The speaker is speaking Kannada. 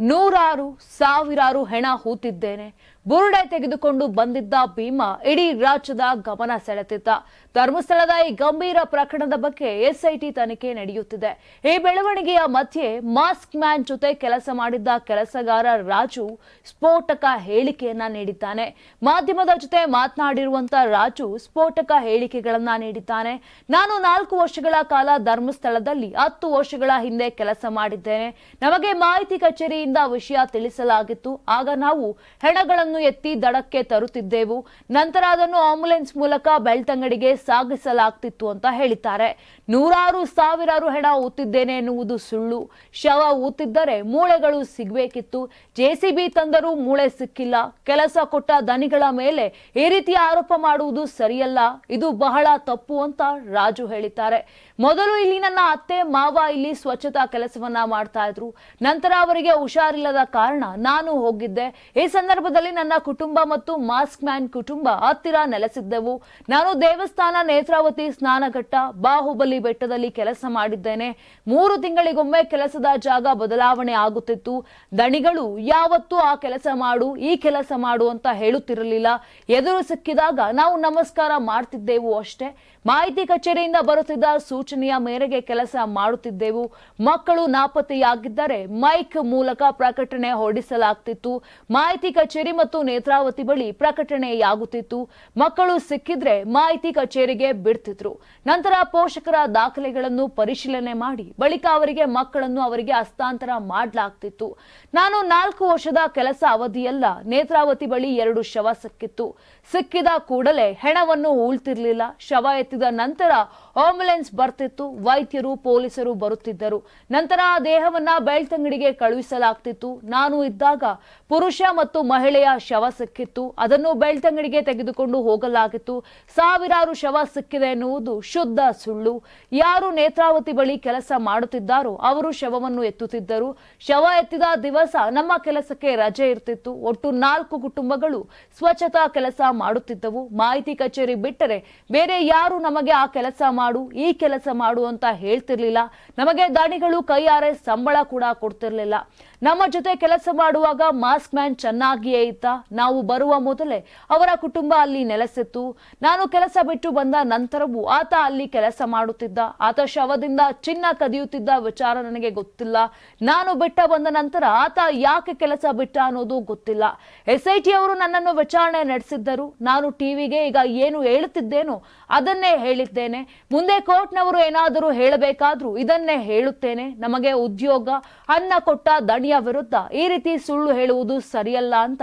ನೂರಾರು ಸಾವಿರಾರು ಹೆಣ ಹೂತಿದ್ದೇನೆ. ಬುರುಡೆ ತೆಗೆದುಕೊಂಡು ಬಂದಿದ್ದ ಭೀಮ ಇಡೀ ರಾಜ್ಯದ ಗಮನ ಸೆಳೆತಿದ್ದ ಧರ್ಮಸ್ಥಳದ ಈ ಗಂಭೀರ ಪ್ರಕರಣದ ಬಗ್ಗೆ ಎಸ್ಐಟಿ ತನಿಖೆ ನಡೆಯುತ್ತಿದೆ. ಈ ಬೆಳವಣಿಗೆಯ ಮಧ್ಯೆ ಮಾಸ್ಕ್ ಮ್ಯಾನ್ ಜೊತೆ ಕೆಲಸ ಮಾಡಿದ್ದ ಕೆಲಸಗಾರ ರಾಜು ಸ್ಫೋಟಕ ಹೇಳಿಕೆಯನ್ನ ನೀಡಿದ್ದಾನೆ. ಮಾಧ್ಯಮದ ಜೊತೆ ಮಾತನಾಡಿರುವಂತ ರಾಜು ಸ್ಫೋಟಕ ಹೇಳಿಕೆಗಳನ್ನ ನೀಡಿದ್ದಾನೆ. ನಾನು ನಾಲ್ಕು ವರ್ಷಗಳ ಕಾಲ ಧರ್ಮಸ್ಥಳದಲ್ಲಿ ಹತ್ತು ವರ್ಷಗಳ ಹಿಂದೆ ಕೆಲಸ ಮಾಡಿದ್ದೇನೆ. ನಮಗೆ ಮಾಹಿತಿ ಕಚೇರಿಯಿಂದ ವಿಷಯ ತಿಳಿಸಲಾಗಿತ್ತು. ಆಗ ನಾವು ಹೆಣಗಳನ್ನು ಎತ್ತಿ ದಡಕ್ಕೆ ತರುತ್ತಿದ್ದೆವು. ನಂತರ ಅದನ್ನು ಆಂಬುಲೆನ್ಸ್ ಮೂಲಕ ಬೆಳ್ತಂಗಡಿಗೆ ಸಾಗಿಸಲಾಗ್ತಿತ್ತು ಅಂತ ಹೇಳಿದ್ದಾರೆ. ನೂರಾರು ಸಾವಿರಾರು ಹೆಣ ಊತಿದ್ದೇನೆ ಎನ್ನುವುದು ಸುಳ್ಳು. ಶವ ಊತಿದ್ದರೆ ಮೂಳೆಗಳು ಸಿಗಬೇಕಿತ್ತು. ಜೆಸಿಬಿ ತಂದರೂ ಮೂಳೆ ಸಿಕ್ಕಿಲ್ಲ. ಕೆಲಸ ಕೊಟ್ಟ ದನಿಗಳ ಮೇಲೆ ಈ ರೀತಿ ಆರೋಪ ಮಾಡುವುದು ಸರಿಯಲ್ಲ. ಇದು ಬಹಳ ತಪ್ಪು ಅಂತ ರಾಜು ಹೇಳಿದ್ದಾರೆ. ಮೊದಲು ಇಲ್ಲಿ ನನ್ನ ಅತ್ತೆ, ಮಾವ ಇಲ್ಲಿ ಸ್ವಚ್ಛತಾ ಕೆಲಸವನ್ನ ಮಾಡ್ತಾ ಇದ್ರು. ನಂತರ ಅವರಿಗೆ ಹುಷಾರಿಲ್ಲದ ಕಾರಣ ನಾನು ಹೋಗಿದ್ದೆ. ಈ ಸಂದರ್ಭದಲ್ಲಿ ನನ್ನ ಕುಟುಂಬ ಮತ್ತು ಮಾಸ್ಕ್ ಮ್ಯಾನ್ ಕುಟುಂಬ ಹತ್ತಿರ ನೆಲೆಸಿದ್ದೆವು. ನಾನು ದೇವಸ್ಥಾನ ನೇತ್ರಾವತಿ ಸ್ನಾನಘಟ್ಟ ಬಾಹುಬಲಿ ಬೆಟ್ಟದಲ್ಲಿ ಕೆಲಸ ಮಾಡಿದ್ದೇನೆ. ಮೂರು ತಿಂಗಳಿಗೊಮ್ಮೆ ಕೆಲಸದ ಜಾಗ ಬದಲಾವಣೆ ಆಗುತ್ತಿತ್ತು. ದಣಿಗಳು, ಯಾವತ್ತೂ ಆ ಕೆಲಸ ಮಾಡು, ಈ ಕೆಲಸ ಮಾಡು ಅಂತ ಹೇಳುತ್ತಿರಲಿಲ್ಲ. ಎದುರು ಸಿಕ್ಕಿದಾಗ ನಾವು ನಮಸ್ಕಾರ ಮಾಡ್ತಿದ್ದೆವು ಅಷ್ಟೇ. ಮಾಹಿತಿ ಕಚೇರಿಯಿಂದ ಬರುತ್ತಿದ್ದ ಸೂಚನೆಯ ಮೇರೆಗೆ ಕೆಲಸ ಮಾಡುತ್ತಿದ್ದೆವು. ಮಕ್ಕಳು ನಾಪತ್ತೆಯಾಗಿದ್ದರೆ ಮೈಕ್ ಮೂಲಕ ಪ್ರಕಟಣೆ ಹೊರಡಿಸಲಾಗ್ತಿತ್ತು. ಮಾಹಿತಿ ಕಚೇರಿ ಮತ್ತು ನೇತ್ರಾವತಿ ಬಳಿ ಪ್ರಕಟಣೆಯಾಗುತ್ತಿತ್ತು. ಮಕ್ಕಳು ಸಿಕ್ಕಿದ್ರೆ ಮಾಹಿತಿ ಕಚೇರಿಗೆ ಬಿಡ್ತಿದ್ರು. ನಂತರ ಪೋಷಕರ ದಾಖಲೆಗಳನ್ನು ಪರಿಶೀಲನೆ ಮಾಡಿ ಬಳಿಕ ಅವರಿಗೆ ಮಕ್ಕಳನ್ನು ಅವರಿಗೆ ಹಸ್ತಾಂತರ ಮಾಡಲಾಗ್ತಿತ್ತು. ನಾನು ನಾಲ್ಕು ವರ್ಷದ ಕೆಲಸ ಅವಧಿಯಲ್ಲ, ನೇತ್ರಾವತಿ ಬಳಿ ಎರಡು ಶವ ಸಿಕ್ಕಿತ್ತು. ಸಿಕ್ಕಿದ ಕೂಡಲೇ ಹೆಣವನ್ನು ಉಳ್ತಿರ್ಲಿಲ್ಲ. ಶವ ಎತ್ತಿದ ನಂತರ ಆಂಬ್ಯುಲೆನ್ಸ್ ಬರ್ತಿತ್ತು. ವೈದ್ಯರು, ಪೊಲೀಸರು ಬರುತ್ತಿದ್ದರು. ನಂತರ ದೇಹವನ್ನ ಬೆಳ್ತಂಗಡಿಗೆ ಕಳುಹಿಸಲಾಗ್ತಿತ್ತು. ನಾನು ಇದ್ದಾಗ ಪುರುಷ ಮತ್ತು ಮಹಿಳೆಯ ಶವ ಸಿಕ್ಕಿತ್ತು. ಅದನ್ನು ಬೆಳ್ತಂಗಡಿಗೆ ತೆಗೆದುಕೊಂಡು ಹೋಗಲಾಗಿತ್ತು. ಸಾವಿರಾರು ಶವ ಸಿಕ್ಕಿದೆ ಎನ್ನುವುದು ಶುದ್ಧ ಸುಳ್ಳು. ಯಾರು ನೇತ್ರಾವತಿ ಬಳಿ ಕೆಲಸ ಮಾಡುತ್ತಿದ್ದಾರೋ ಅವರು ಶವವನ್ನು ಎತ್ತುತ್ತಿದ್ದರು. ಶವ ಎತ್ತಿದ ದಿವಸ ನಮ್ಮ ಕೆಲಸಕ್ಕೆ ರಜೆ ಇರ್ತಿತ್ತು. ಒಟ್ಟು ನಾಲ್ಕು ಕುಟುಂಬಗಳು ಸ್ವಚ್ಛತಾ ಕೆಲಸ ಮಾಡುತ್ತಿದ್ದವು. ಮಾಹಿತಿ ಕಚೇರಿ ಬಿಟ್ಟರೆ ಬೇರೆ ಯಾರು ನಮಗೆ ಆ ಕೆಲಸ ಮಾಡು, ಈ ಕೆಲಸ ಮಾಡು ಅಂತ ಹೇಳ್ತಿರ್ಲಿಲ್ಲ. ನಮಗೆ ದಾನಿಗಳು ಕೈಯಾರೆ ಸಂಬಳ ಕೂಡ ಕೊಡ್ತಿರ್ಲಿಲ್ಲ. ನಮ್ಮ ಜೊತೆ ಕೆಲಸ ಮಾಡುವಾಗ ಮಾಸ್ಕ್ ಮ್ಯಾನ್ ಚೆನ್ನಾಗಿಯೇ ಇದ್ದ. ನಾವು ಬರುವ ಮೊದಲೇ ಅವರ ಕುಟುಂಬ ಅಲ್ಲಿ ನೆಲೆಸಿತ್ತು. ನಾನು ಕೆಲಸ ಬಿಟ್ಟು ಬಂದ ನಂತರವೂ ಆತ ಅಲ್ಲಿ ಕೆಲಸ ಮಾಡುತ್ತಿದ್ದ. ಆತ ಶವದಿಂದ ಚಿನ್ನ ಕದಿಯುತ್ತಿದ್ದ ವಿಚಾರ ನನಗೆ ಗೊತ್ತಿಲ್ಲ. ನಾನು ಬಿಟ್ಟ ಬಂದ ನಂತರ ಆತ ಯಾಕೆ ಕೆಲಸ ಬಿಟ್ಟ ಅನ್ನೋದು ಗೊತ್ತಿಲ್ಲ. ಎಸ್ಐಟಿ ಅವರು ನನ್ನನ್ನು ವಿಚಾರಣೆ ನಡೆಸಿದ್ದರು. ನಾನು ಟಿವಿಗೆ ಈಗ ಏನು ಹೇಳುತ್ತಿದ್ದೇನೋ ಅದನ್ನೇ ಹೇಳಿದ್ದೇನೆ. ಮುಂದೆ ಕೋರ್ಟ್ನವರು ಏನಾದರೂ ಹೇಳಬೇಕಾದ್ರೂ ಇದನ್ನೇ ಹೇಳುತ್ತೇನೆ. ನಮಗೆ ಉದ್ಯೋಗ, ಅನ್ನ ಕೊಟ್ಟ ದಣಿಯ ವಿರುದ್ಧ ಈ ರೀತಿ ಸುಳ್ಳು ಹೇಳುವುದು ಸರಿಯಲ್ಲ ಅಂತ